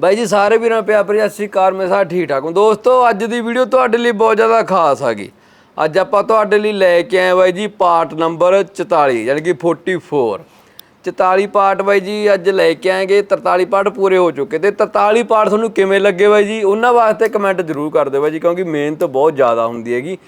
ਬਾਈ ਜੀ, ਸਾਰੇ ਵੀਰਾਂ ਪਿਆ ਸਤਿ ਸ਼੍ਰੀ ਅਕਾਲ, ਮੈਂ ਸਾਹ ਠੀਕ ਠਾਕ ਹਾਂ। ਦੋਸਤੋ, ਅੱਜ ਦੀ ਵੀਡੀਓ ਤੁਹਾਡੇ ਲਈ ਬਹੁਤ ਜ਼ਿਆਦਾ ਖਾਸ ਹੈਗੀ ਅੱਜ ਆਪਾਂ ਤੁਹਾਡੇ ਲਈ ਲੈ ਕੇ ਆਏ ਬਾਈ ਜੀ, ਪਾਰਟ ਨੰਬਰ 44 ਯਾਨੀ ਕਿ 44 44 ਪਾਰਟ ਬਾਈ ਜੀ, ਅੱਜ ਲੈ ਕੇ ਆਏਗੇ। 43 ਪਾਰਟ ਪੂਰੇ ਹੋ ਚੁੱਕੇ ਤੇ 43 ਪਾਰਟ ਤੁਹਾਨੂੰ ਕਿਵੇਂ ਲੱਗੇ ਬਾਈ ਜੀ, ਉਹਨਾਂ ਵਾਸਤੇ ਕਮੈਂਟ ਜ਼ਰੂਰ ਕਰ ਦਿਓ ਬਾਈ ਜੀ, ਕਿਉਂਕਿ ਮਿਹਨਤ ਬਹੁਤ ਜ਼ਿਆਦਾ ਹੁੰਦੀ ਹੈਗੀ।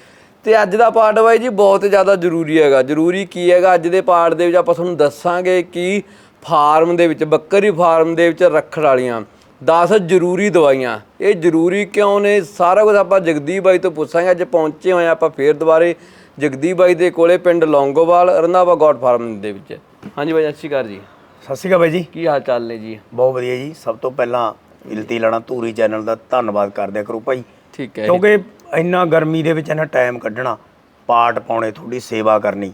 ਤੇ ਅੱਜ ਦਾ ਪਾਰਟ ਬਾਈ ਜੀ, ਬਹੁਤ ਜ਼ਿਆਦਾ ਜ਼ਰੂਰੀ ਹੈਗਾ। ਜ਼ਰੂਰੀ ਕੀ ਹੈਗਾ, ਅੱਜ ਦੇ ਪਾਰਟ ਦੇ ਵਿੱਚ ਆਪਾਂ ਤੁਹਾਨੂੰ ਦੱਸਾਂਗੇ ਕਿ ਫਾਰਮ ਦੇ ਵਿੱਚ, ਬੱਕਰੀ ਫਾਰਮ ਦੇ ਵਿੱਚ ਰੱਖਣ ਵਾਲੀਆਂ 10 ਜ਼ਰੂਰੀ ਦਵਾਈਆਂ। ਇਹ ਜ਼ਰੂਰੀ ਕਿਉਂ ਨੇ? ਸਾਰਾ ਕੁਝ ਆਪਾਂ ਜਗਦੀਪ ਬਾਈ ਤੋਂ ਪੁੱਛਾਂਗੇ। ਅੱਜ ਪਹੁੰਚੇ ਹੋਏ ਆਪਾਂ ਫੇਰ ਦੁਬਾਰੇ। ਜਗਦੀਪ ਬਾਈ ਦੇ ਕੋਲੇ ਪਿੰਡ ਲੌਂਗੋਵਾਲ ਰੰਧਾਵਾ ਗੋਟ ਫਾਰਮ ਦੇ ਵਿੱਚ। ਹਾਂਜੀ ਬਾਈ ਸਤਿ ਸ਼੍ਰੀ ਅਕਾਲ ਜੀ। ਸਤਿ ਸ਼੍ਰੀ ਅਕਾਲ ਬਾਈ ਜੀ। ਕੀ ਹਾਲ ਚਾਲ ਨੇ ਜੀ? ਬਹੁਤ ਵਧੀਆ ਜੀ। ਸਭ ਤੋਂ ਪਹਿਲਾਂ ਇਲਤੀ ਲਾਣਾ ਧੂਰੀ ਚੈਨਲ ਦਾ ਧੰਨਵਾਦ ਕਰਦੇ ਕਰੋ ਭਾਈ। ਠੀਕ ਹੈ। ਕਿਉਂਕਿ ਇੰਨਾ ਗਰਮੀ ਦੇ ਵਿੱਚ ਇੰਨਾ ਟਾਈਮ ਕੱਢਣਾ ਪਾਰਟ ਪਾਉਣੇ ਤੁਹਾਡੀ ਸੇਵਾ ਕਰਨੀ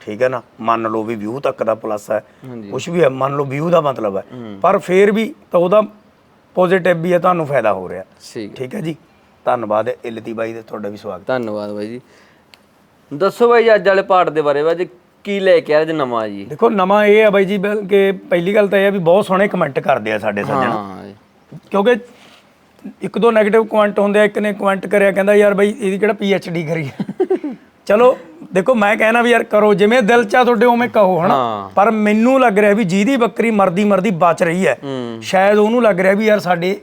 ਠੀਕ ਹੈ ਨਾ? ਮੰਨ ਲਓ ਵੀ ਵਿਊ ਤੱਕ ਦਾ ਪਲੱਸ ਹੈ। ਕੁਝ ਵੀ ਹੈ ਮੰਨ ਲਓ ਵਿਊ ਦਾ ਮਤਲਬ ਹੈ। ਪਰ ਫੇਰ ਵੀ ਤਾਂ ਉਹਦਾ ਪੋਜ਼ਿਟਿਵ ਵੀ ਹੈ ਤੁਹਾਨੂੰ ਫਾਇਦਾ ਹੋ ਰਿਹਾ। ਠੀਕ ਠੀਕ ਹੈ ਜੀ। ਧੰਨਵਾਦ ਹੈ ਇਲਤੀ ਬਾਈ ਦੇ ਤੁਹਾਡਾ ਵੀ ਸਵਾਗਤ ਧੰਨਵਾਦ ਬਾਈ ਜੀ। ਦੱਸੋ ਬਾਈ ਜੀ ਅੱਜ ਵਾਲੇ ਪਾਰਟ ਦੇ ਬਾਰੇ ਬਾਈ ਜੀ ਕੀ ਲੈ ਕੇ ਆਇਆ ਅੱਜ ਨਵਾਂ ਜੀ? ਦੇਖੋ ਨਵਾਂ ਇਹ ਹੈ ਬਾਈ ਜੀ ਕਿ ਪਹਿਲੀ ਗੱਲ ਤਾਂ ਇਹ ਹੈ ਵੀ ਬਹੁਤ ਸੋਹਣੇ ਕਮੈਂਟ ਕਰਦੇ ਆ ਸਾਡੇ ਸੱਜਣ। ਜੀ। ਕਿਉਂਕਿ ਇੱਕ ਦੋ 네ਗੇਟਿਵ ਕਮੈਂਟ ਹੁੰਦੇ ਆ ਇੱਕ ਨੇ ਕਮੈਂਟ ਕਰਿਆ ਕਹਿੰਦਾ ਯਾਰ ਬਾਈ ਇਹਦੀ ਕਿਹੜਾ ਪੀ ਐਚ ਡੀ ਕਰੀ ਹੈ। ਚਲੋ ਦੇਖੋ ਮੈਂ ਕਹਿਣਾ ਵੀ ਯਾਰ ਕਰੋ ਜਿਵੇਂ ਦਿਲ ਚਾ ਤੁਹਾਡੇ ਉਵੇਂ ਕਹੋ ਹਨਾ। ਪਰ ਮੈਨੂੰ ਲੱਗ ਰਿਹਾ ਵੀ ਜਿਹਦੀ ਬੱਕਰੀ ਮਰਦੀ ਮਰਦੀ ਬਚ ਰਹੀ ਹੈ ਸ਼ਾਇਦ ਉਹਨੂੰ ਲੱਗ ਰਿਹਾ ਵੀ ਯਾਰ ਸਾਡੇ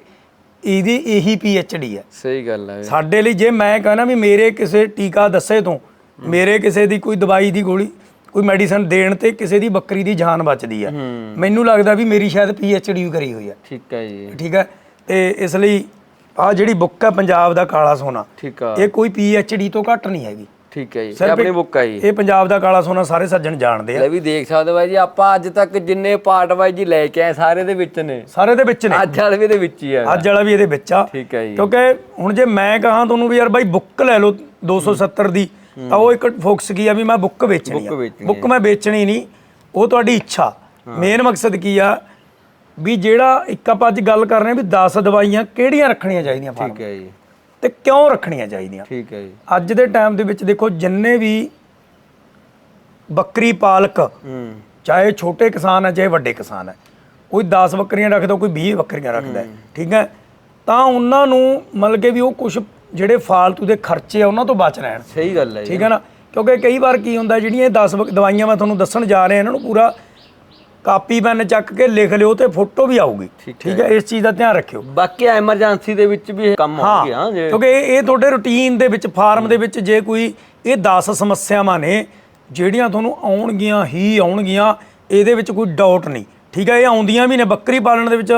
ਇਹਦੀ ਇਹੀ ਪੀ ਐਚ ਡੀ ਹੈ। ਸਹੀ ਗੱਲ ਹੈ। ਸਾਡੇ ਲਈ ਜੇ ਮੈਂ ਕਹਣਾ ਵੀ ਮੇਰੇ ਕਿਸੇ ਟੀਕਾ ਦੱਸੇ ਤੋਂ ਮੇਰੇ ਕਿਸੇ ਦੀ ਕੋਈ ਦਵਾਈ ਦੀ ਗੋਲੀ ਕੋਈ ਮੈਡੀਸਨ ਦੇਣ ਤੇ ਕਿਸੇ ਦੀ ਬੱਕਰੀ ਦੀ ਜਾਨ ਬਚਦੀ ਹੈ। ਮੈਨੂੰ ਲੱਗਦਾ ਵੀ ਮੇਰੀ ਸ਼ਾਇਦ ਪੀ ਐਚ ਡੀ ਕਰੀ ਹੋਈ ਹੈ। ਠੀਕ ਹੈ ਜੀ। ਠੀਕ ਹੈ? ਤੇ ਇਸ ਲਈ ਆ ਜਿਹੜੀ ਬੁੱਕ ਹੈ ਪੰਜਾਬ ਦਾ ਕਾਲਾ ਸੋਨਾ ਠੀਕ ਆ। ਇਹ ਕੋਈ ਪੀ ਐਚ ਡੀ ਤੋਂ ਘੱਟ ਨਹੀਂ ਹੈਗੀ। ਠੀਕ ਹੈ ਜੀ ਇਹ ਸਿਰਫ ਆਪਣੀ ਬੁੱਕ ਹੈ ਜੀ। ਇਹ ਪੰਜਾਬ ਦਾ ਕਾਲਾ ਸੋਨਾ ਸਾਰੇ ਸੱਜਣ ਜਾਣਦੇ ਆ। ਲੈ ਵੀ ਦੇਖ ਸਕਦੇ ਹੋ ਬਾਈ ਜੀ ਆਪਾਂ ਅੱਜ ਤੱਕ ਜਿੰਨੇ ਪਾਰਟ ਬਾਈ ਜੀ ਲੈ ਕੇ ਆਏ ਸਾਰੇ ਦੇ ਵਿੱਚ ਨੇ। ਸਾਰੇ ਦੇ ਵਿੱਚ ਨੇ। ਅੱਜ ਵਾਲੇ ਵੀ ਦੇ ਵਿੱਚ ਹੀ ਹੈ ਅੱਜ ਵਾਲਾ ਵੀ ਇਹਦੇ ਵਿੱਚ ਆ। ਠੀਕ ਹੈ ਜੀ। ਕਿਉਂਕਿ ਹੁਣ ਜੇ ਮੈਂ ਕਹਾਂ ਤੁਹਾਨੂੰ ਵੀ ਯਾਰ ਬਾਈ ਬੁੱਕ ਲੈ ਲਓ 270 ਦੀ ਤਾਂ ਉਹ ਇੱਕ ਫੋਕਸ ਕੀ ਆ ਵੀ ਮੈਂ ਬੁੱਕ ਵੇਚਣੀ Book ਆ। ਵੇਚਣੀ ਬੁੱਕ ਮੈਂ ਵੇਚਣੀ ਨਹੀਂ ਉਹ ਤੁਹਾਡੀ ਇੱਛਾ। ਮੇਨ ਮਕਸਦ ਕੀ ਆ? ਵੀ ਜਿਹੜਾ ਇੱਕ ਆਪਾਂ ਅੱਜ ਗੱਲ ਕਰ ਰਹੇ ਹਾਂ ਵੀ 10 ਦਵਾਈਆਂ ਕਿਹੜੀਆਂ ਰੱਖਣੀਆਂ ਚਾਹੀਦੀਆਂ ਠੀਕ ਹੈ ਜੀ। ਤੇ ਕਿਉਂ ਰੱਖਣੀਆਂ ਚਾਹੀਦੀਆਂ? ਠੀਕ ਹੈ ਜੀ। ਅੱਜ ਦੇ ਟਾਈਮ ਦੇ ਵਿੱਚ ਦੇਖੋ ਜਿੰਨੇ ਵੀ ਬੱਕਰੀ ਪਾਲਕ ਹੂੰ। ਚਾਹੇ ਛੋਟੇ ਕਿਸਾਨ ਹੈ ਚਾਹੇ ਵੱਡੇ ਕਿਸਾਨ ਹੈ ਕੋਈ 10 ਬੱਕਰੀਆਂ ਰੱਖਦਾ ਕੋਈ 20 ਬੱਕਰੀਆਂ ਰੱਖਦਾ ਠੀਕ ਹੈ? ਤਾਂ ਉਹਨਾਂ ਨੂੰ ਮਤਲਬ ਕਿ ਵੀ ਉਹ ਕੁਝ ਜਿਹੜੇ ਫਾਲਤੂ ਦੇ ਖਰਚੇ ਆ ਉਹਨਾਂ ਤੋਂ ਬਚ ਰਹਿਣ। ਸਹੀ ਗੱਲ ਹੈ ਠੀਕ ਹੈ ਨਾ? ਕਿਉਂਕਿ ਕਈ ਵਾਰ ਕੀ ਹੁੰਦਾ ਜਿਹੜੀਆਂ ਇਹ 10 ਦਵਾਈਆਂ ਮੈਂ ਤੁਹਾਨੂੰ ਦੱਸਣ ਜਾ ਰਿਹਾ ਇਹਨਾਂ ਨੂੰ ਪੂਰਾ ਕਾਪੀ ਪੈਨ ਚੱਕ ਕੇ ਲਿਖ ਲਿਓ ਤੇ ਫੋਟੋ ਵੀ ਆਊਗੀ। ਠੀਕ ਹੈ ਇਸ ਚੀਜ਼ ਦਾ ਧਿਆਨ ਰੱਖਿਓ। ਬਾਕੀ ਐਮਰਜੈਂਸੀ ਦੇ ਵਿੱਚ ਵੀ ਇਹ ਕੰਮ ਆਉਂਗੇ ਹਾਂ ਜੇ ਕਿਉਂਕਿ ਇਹ ਇਹ ਤੁਹਾਡੇ ਰੁਟੀਨ ਦੇ ਵਿੱਚ ਫਾਰਮ ਦੇ ਵਿੱਚ ਜੇ ਕੋਈ ਇਹ 10 ਸਮੱਸਿਆਵਾਂ ਨੇ ਜਿਹੜੀਆਂ ਤੁਹਾਨੂੰ ਆਉਣਗੀਆਂ ਹੀ ਆਉਣਗੀਆਂ ਇਹਦੇ ਵਿੱਚ ਕੋਈ ਡਾਊਟ ਨਹੀਂ। ਠੀਕ ਹੈ ਇਹ ਆਉਂਦੀਆਂ ਵੀ ਨੇ ਬੱਕਰੀ ਪਾਲਣ ਦੇ ਵਿੱਚ